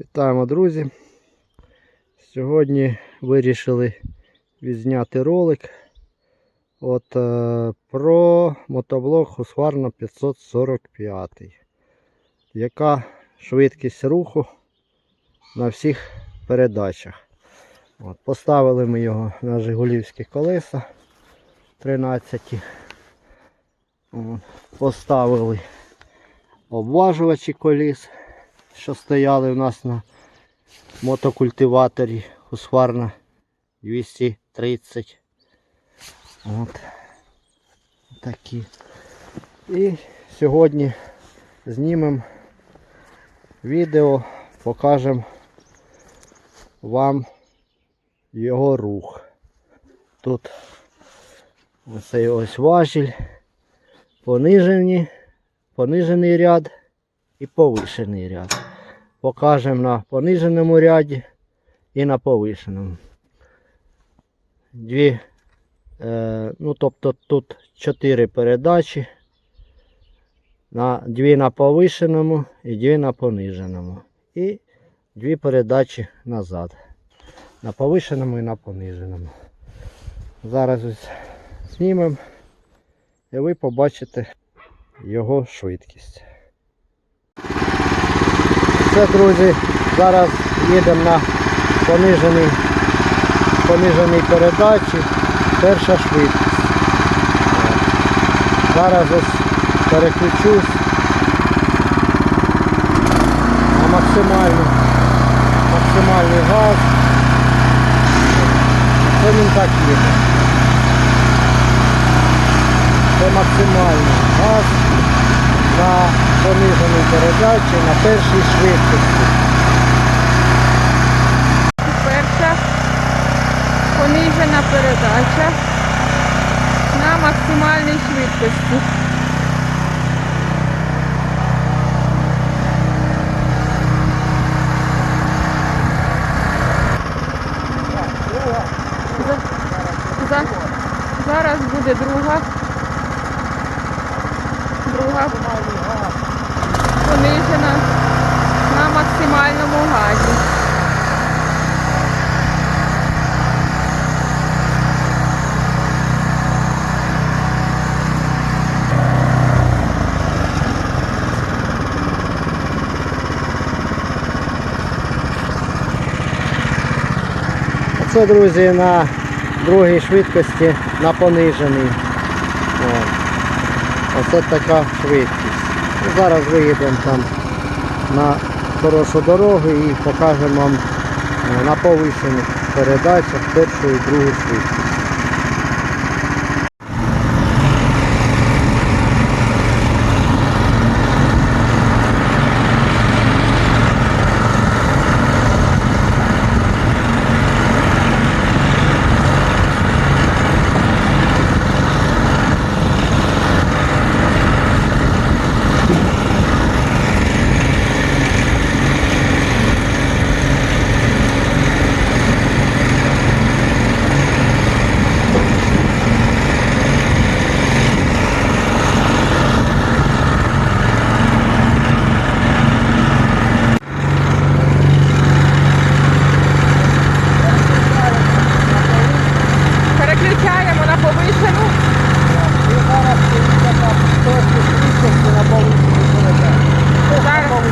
Вітаємо, друзі! Сьогодні вирішили відзняти ролик от, е, про мотоблок Husqvarna 545. Яка швидкість руху на всіх передачах. От, поставили ми його на Жигулівські колеса 13. От, поставили обважувачі коліс що стояли у нас на мотокультиваторі Husqvarna 230. От. Такі. І сьогодні знімемо відео, покажемо вам його рух. Тут оцей ось важіль, понижені, понижений ряд і повишений ряд. Покажемо на пониженому ряді і на повишеному. Дві, е, ну тобто тут чотири передачі. На, дві на повишеному і дві на пониженому. І дві передачі назад. На повишеному і на пониженому. Зараз знімемо і ви побачите його швидкість. Це, друзі, зараз їдемо на пониженій, пониженій передачі. Перша швидкість. Зараз ось переключусь на максимальний, максимальний газ. Це він так їде. Це максимальний газ на пониженій передачі на першій швидкості. Перша понижена передача на максимальній швидкості. За- за- Зараз буде друга. Друга понижена на максимальному газі. Це, друзі, на другій швидкості на пониженій. Оце така швидкість. Зараз виїдемо там на хорошу дорогу і покажемо е, на повищених передачах першу і другу швидкість. Переключаємо на повишену. І зараз поїдемо на першу швидкості на повищеній передачі. Зараз,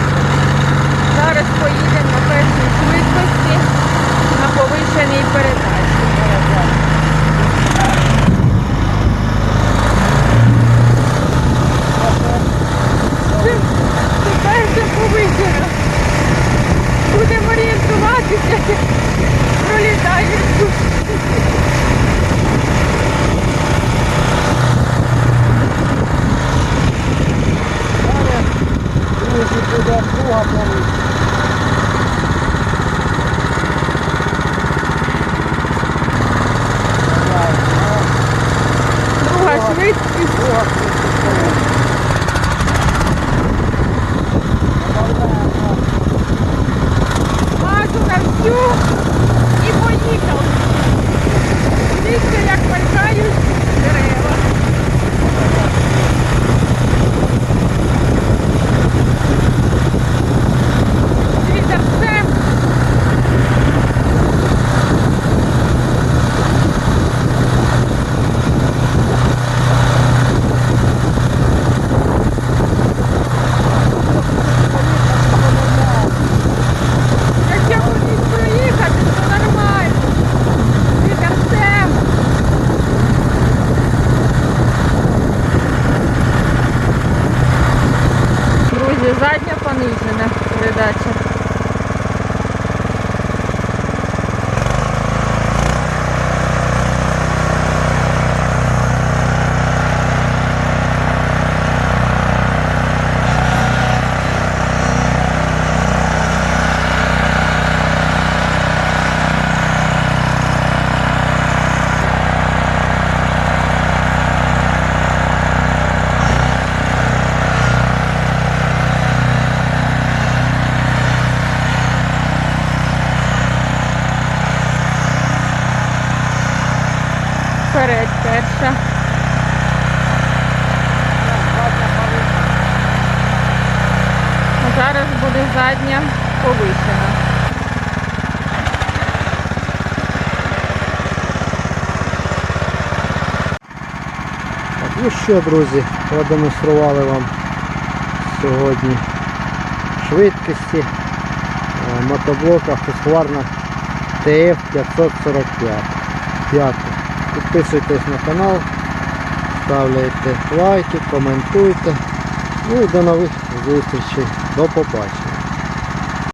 зараз поїдемо на першій швидкості на повишеній передачі. Тепер вже повишено. Будемо орієнтуватися. Пролітаємо. Зараз, друзі, буде друга повищена. Друга швидкість. Друга передача. Перша. Зараз буде задня повишена. Так, ну що, друзі, продемонстрували вам сьогодні швидкості мотоблока Husqvarna TF 545. П'ятий. Підписуйтесь на канал, ставляйте лайки, коментуйте. Ну і до нових зустрічей. До побачення.